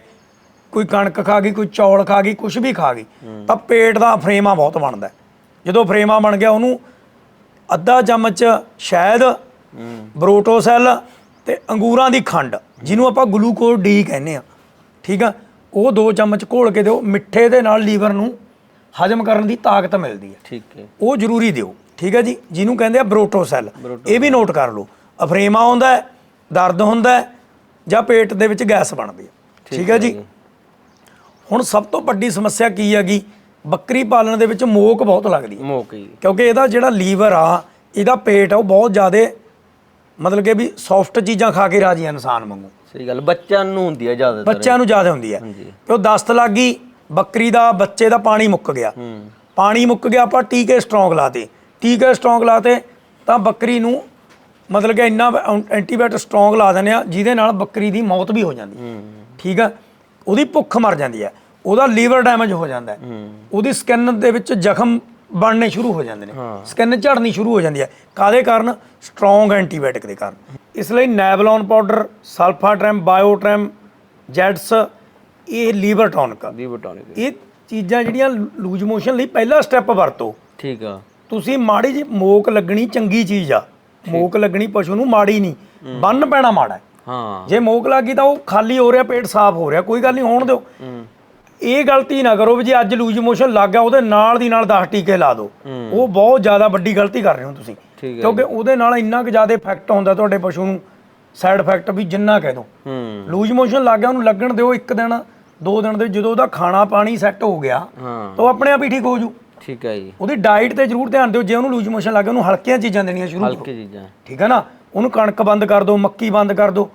ਕੋਈ ਕਣਕ ਖਾ ਗਈ ਕੋਈ ਚੌਲ ਖਾ ਗਈ ਕੁਝ ਵੀ ਖਾ ਗਈ ਤਾਂ ਪੇਟ ਦਾ ਫਰੇਮਾ ਬਹੁਤ ਬਣਦਾ। ਜਦੋਂ ਫਰੇਮਾ ਬਣ ਗਿਆ ਉਹਨੂੰ ਅੱਧਾ ਚਮਚ ਸ਼ਹਿਦ ਹੂੰ। ਬਰੋਟੋਸੈਲ ਤੇ ਅੰਗੂਰਾਂ ਦੀ ਖੰਡ ਜਿਹਨੂੰ ਆਪਾਂ ਗਲੂਕੋਜ਼ ਡੀ ਕਹਿੰਦੇ ਆ ਠੀਕ ਆ? ਉਹ ਦੋ ਚਮਚ ਘੋਲ ਕੇ ਦਿਓ ਮਿੱਠੇ ਦੇ ਨਾਲ ਲੀਵਰ ਨੂੰ ਹਜਮ ਕਰਨ ਦੀ ਤਾਕਤ ਮਿਲਦੀ ਹੈ। ਠੀਕ ਹੈ। ਉਹ ਜ਼ਰੂਰੀ ਦਿਓ। ਠੀਕ ਹੈ ਜੀ? ਜਿਹਨੂੰ ਕਹਿੰਦੇ ਆ ਬਰੋਟੋਸੈਲ ਇਹ ਵੀ ਨੋਟ ਕਰ ਲਓ। ਅਫਰੇਮਾ ਹੁੰਦਾ ਹੈ ਦਰਦ ਹੁੰਦਾ ਹੈ ਜਾਂ ਪੇਟ ਦੇ ਵਿੱਚ ਗੈਸ ਬਣਦੀ ਹੈ। ਠੀਕ ਹੈ ਜੀ? ਹੁਣ ਸਭ ਤੋਂ ਵੱਡੀ ਸਮੱਸਿਆ ਕੀ ਹੈਗੀ? ਬੱਕਰੀ ਪਾਲਣ ਦੇ ਵਿੱਚ ਮੋਕ ਬਹੁਤ ਲੱਗਦੀ ਹੈ। ਮੋਕੀ ਕਿਉਂਕਿ ਇਹਦਾ ਜਿਹੜਾ ਲੀਵਰ ਆ ਇਹਦਾ ਪੇਟ ਆ ਉਹ ਬਹੁਤ ਜ਼ਿਆਦਾ ਮਤਲਬ ਕਿ ਵੀ ਸੌਫਟ ਚੀਜ਼ਾਂ ਖਾ ਕੇ ਰਾਜੀ ਇਨਸਾਨ ਵਾਂਗੂ। ਸਹੀ ਗੱਲ ਬੱਚਿਆਂ ਨੂੰ ਹੁੰਦੀ ਹੈ ਜ਼ਿਆਦਾਤਰ। ਬੱਚਿਆਂ ਨੂੰ ਜ਼ਿਆਦਾ ਹੁੰਦੀ ਹੈ। ਹਾਂਜੀ। ਕਿਉਂ ਦਸਤ ਲੱਗ ਗਈ ਬੱਕਰੀ ਦਾ ਬੱਚੇ ਦਾ ਪਾਣੀ ਮੁੱਕ ਗਿਆ। ਪਾਣੀ ਮੁੱਕ ਗਿਆ ਆਪਾਂ ਟੀਕੇ ਸਟਰੋਂਗ ਲਾਤੇ। ਟੀਕੇ ਸਟਰੋਂਗ ਲਾਤੇ ਤਾਂ ਬੱਕਰੀ ਨੂੰ ਮਤਲਬ ਕਿ ਇੰਨਾ ਐਂਟੀਬਾਇਓਟਿਕ ਸਟਰੋਂਗ ਲਾ ਦਿੰਦੇ ਆ ਜਿਹਦੇ ਨਾਲ ਬੱਕਰੀ ਦੀ ਮੌਤ ਵੀ ਹੋ ਜਾਂਦੀ ਹੈ। ਠੀਕ ਆ? ਉਹਦੀ ਭੁੱਖ ਮਰ ਜਾਂਦੀ ਹੈ। ਉਹਦਾ ਲੀਵਰ ਡੈਮੇਜ ਹੋ ਜਾਂਦਾ ਹੈ। ਉਹਦੀ ਸਕਿਨ ਦੇ ਵਿੱਚ ਜ਼ਖਮ ਬਣਨੇ ਸ਼ੁਰੂ ਹੋ ਜਾਂਦੇ ਨੇ। ਸਕਿਨ ਝੜਨੀ ਸ਼ੁਰੂ ਹੋ ਜਾਂਦੀ ਹੈ। ਕਾਦੇ ਕਾਰਨ? ਸਟਰੋਂਗ ਐਂਟੀਬਾਇਓਟਿਕ ਦੇ ਕਾਰਨ। ਇਸ ਲਈ ਨੈਵਲੋਨ ਪਾਊਡਰ ਸਲਫਾਟ੍ਰੈਮ ਬਾਇਓਟ੍ਰੈਮ ਜੈਟਸ ਇਹ ਲੀਵਰ ਟੌਨਿਕ ਦੀ। ਬਟਾਉਣੀ ਇਹ ਚੀਜ਼ਾਂ ਜਿਹੜੀਆਂ ਲੂਜ ਮੋਸ਼ਨ ਲਈ ਪਹਿਲਾ ਸਟੈਪ ਵਰਤੋ। ਠੀਕ ਆ। ਤੁਸੀਂ ਮਾੜੀ ਜਿਹੀ ਮੋਕ ਲੱਗਣੀ ਚੰਗੀ ਚੀਜ਼ ਆ। ਮੋਕ ਲੱਗਣੀ ਪਸ਼ੂ ਨੂੰ ਮਾੜੀ ਨਹੀਂ। ਬੰਨ ਪੈਣਾ ਮਾੜਾ ਹੈ। ਹਾਂ। ਜੇ ਮੋਕ ਲੱਗੀ ਤਾਂ ਉਹ ਖਾਲੀ ਹੋ ਰਿਹਾ ਪੇਟ ਸਾਫ਼ ਹੋ ਰਿਹਾ ਕੋਈ ਗੱਲ ਨਹੀਂ ਹੋਣ ਦਿਓ। ਇਹ ਗਲਤੀ ਨਾ ਕਰੋ ਵੀ ਜੇ ਅੱਜ ਲੂਜ ਮੋਸ਼ਨ ਲੱਗ ਗਿਆ ਉਹਦੇ ਨਾਲ ਦੀ ਨਾਲ 10 ਟੀਕੇ ਲਾ ਦਿਓ। ਉਹ ਬਹੁਤ ਜ਼ਿਆਦਾ ਵੱਡੀ ਗਲਤੀ ਕਰ ਰਹੇ ਹੋ ਤੁਸੀਂ। ਕਿਉਂਕਿ ਉਹਦੇ ਨਾਲ ਇੰਨਾ ਕੁ ਜ਼ਿਆਦਾ ਇਫੈਕਟ ਹੁੰਦਾ ਤੁਹਾਡੇ ਪਸ਼ੂ ਨੂੰ। ਸਾਈਡ ਇਫੈਕਟ ਵੀ ਜਿੰਨਾ ਕਹਿ ਦੋ। ਲੂਜ ਮੋਸ਼ਨ ਲੱਗ ਗਿਆ ਉਹਨੂੰ ਲੱਗਣ ਦਿਓ ਇੱਕ ਦਿਨ ਦੋ ਦਿਨ ਦੇ ਜਦੋਂ ਉਹਦਾ ਖਾਣਾ ਪਾਣੀ ਸੈੱਟ ਹੋ ਗਿਆ ਤਾਂ ਉਹ ਆਪਣੇ ਆਪ ਹੀ ਠੀਕ ਹੋ ਜੂ। ਠੀਕ ਹੈ ਜੀ। ਉਹਦੀ ਡਾਈਟ ਤੇ ਜ਼ਰੂਰ ਧਿਆਨ ਦਿਓ ਜੇ ਉਹਨੂੰ ਲੂਜ ਮੋਸ਼ਨ ਲੱਗ ਉਹਨੂੰ ਹਲਕੀਆਂ ਚੀਜ਼ਾਂ ਦੇਣੀਆਂ ਸ਼ੁਰੂ ਕਰੋ। ਹਲਕੀ ਚੀਜ਼ਾਂ। ਠੀਕ ਹੈ ਨਾ? ਉਹਨੂੰ ਕਣਕ ਬੰਦ ਕਰ ਦਿਓ ਮੱਕੀ ਬੰਦ ਕਰ ਦਿਓ।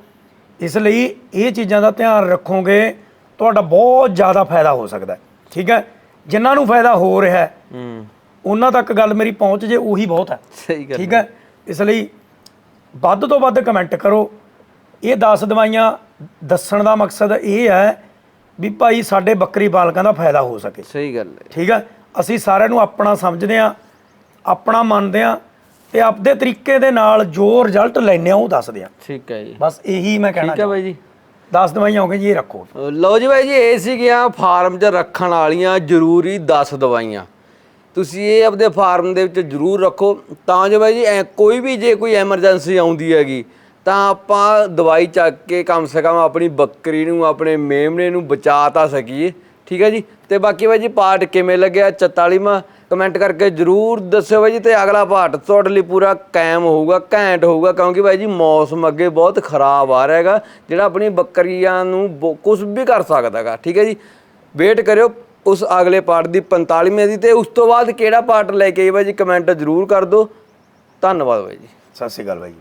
ਇਸ ਲਈ ਇਹ ਚੀਜ਼ਾਂ ਦਾ ਧਿਆਨ ਰੱਖੋਗੇ ਤੁਹਾਡਾ ਬਹੁਤ ਜ਼ਿਆਦਾ ਫਾਇਦਾ ਹੋ ਸਕਦਾ ਹੈ। ਠੀਕ ਹੈ? ਜਿਨ੍ਹਾਂ ਨੂੰ ਫਾਇਦਾ ਹੋ ਰਿਹਾ ਹੈ ਹੂੰ। ਉਹਨਾਂ ਤੱਕ ਗੱਲ ਮੇਰੀ ਪਹੁੰਚ ਜੇ ਉਹੀ ਬਹੁਤ ਹੈ। ਸਹੀ ਗੱਲ ਠੀਕ ਹੈ? ਇਸ ਲਈ ਵੱਧ ਤੋਂ ਵੱਧ ਕਮੈਂਟ ਕਰੋ। ਇਹ 10 ਦਵਾਈਆਂ ਦੱਸਣ ਦਾ ਮਕਸਦ ਇਹ ਹੈ ਵੀ ਭਾਈ ਸਾਡੇ ਬੱਕਰੀ ਪਾਲਕਾਂ ਦਾ ਫਾਇਦਾ ਹੋ ਸਕੇ। ਸਹੀ ਗੱਲ ਹੈ। ਠੀਕ ਹੈ? ਅਸੀਂ ਸਾਰਿਆਂ ਨੂੰ ਆਪਣਾ ਸਮਝਦੇ ਆ ਆਪਣਾ ਮੰਨਦੇ ਆ ਤੇ ਆਪਦੇ ਤਰੀਕੇ ਦੇ ਨਾਲ ਜੋ ਰਿਜ਼ਲਟ ਲੈਣੇ ਆ ਉਹ ਦੱਸਦੇ ਆ ਠੀਕ ਹੈ ਜੀ। ਬਸ ਇਹੀ ਮੈਂ ਕਹਿਣਾ ਠੀਕ ਹੈ ਬਾਈ ਜੀ। 10 ਦਵਾਈਆਂ ਹੋ ਗਈਆਂ ਜੀ ਇਹ ਰੱਖੋ। ਲਓ ਜੀ ਬਾਈ ਜੀ ਇਹ ਸੀਗੀਆਂ ਫਾਰਮ 'ਚ ਰੱਖਣ ਵਾਲੀਆਂ ਜ਼ਰੂਰੀ 10 ਦਵਾਈਆਂ। ਤੁਸੀਂ ਇਹ ਆਪਦੇ ਫਾਰਮ ਦੇ ਵਿੱਚ ਜ਼ਰੂਰ ਰੱਖੋ। ਤਾਂ ਜੋ ਬਾਈ ਜੀ ਐ ਕੋਈ ਵੀ ਜੇ ਕੋਈ ਐਮਰਜੈਂਸੀ ਆਉਂਦੀ ਹੈਗੀ ਤਾਂ ਆਪਾਂ ਦਵਾਈ ਚੱਕ ਕੇ ਕਮ ਸੇ ਕਮ ਆਪਣੀ ਬੱਕਰੀ ਨੂੰ ਆਪਣੇ ਮੇਮਣੇ ਨੂੰ ਬਚਾ ਤਾਂ ਸਕੀਏ। ਠੀਕ ਹੈ ਜੀ? ਤੇ ਬਾਕੀ ਬਾਈ ਜੀ ਪਾਰਟ ਕਿਵੇਂ ਲੱਗਿਆ? 44ਵਾਂ ਕਮੈਂਟ ਕਰਕੇ ਜ਼ਰੂਰ ਦੱਸਿਓ ਬਾਈ ਜੀ ਤੇ ਅਗਲਾ ਪਾਰਟ ਤੁਹਾਡੇ ਲਈ ਪੂਰਾ ਕਾਇਮ ਹੋਊਗਾ, ਘੈਂਟ ਹੋਊਗਾ, ਕਿਉਂਕਿ ਬਾਈ ਜੀ ਮੌਸਮ ਅੱਗੇ ਬਹੁਤ ਖਰਾਬ ਆ ਰਿਹਾ ਹੈਗਾ, ਜਿਹੜਾ ਆਪਣੀ ਬੱਕਰੀਆਂ ਨੂੰ ਕੁਝ ਵੀ ਕਰ ਸਕਦਾ ਹੈਗਾ, ਠੀਕ ਹੈ ਜੀ? ਵੇਟ ਕਰਿਓ ਉਸ ਅਗਲੇ ਪਾਰਟ ਦੀ 45ਵੇਂ ਦੀ ਤੇ ਉਸ ਤੋਂ ਬਾਅਦ ਕਿਹੜਾ ਪਾਰਟ ਲੈ ਕੇ ਆਈ ਬਾਈ ਜੀ? ਕਮੈਂਟ ਜ਼ਰੂਰ ਕਰ ਦਿਓ। ਧੰਨਵਾਦ ਬਾਈ ਜੀ। ਸਤਿ ਸ਼੍ਰੀ ਅਕਾਲ ਬਾਈ ਜੀ।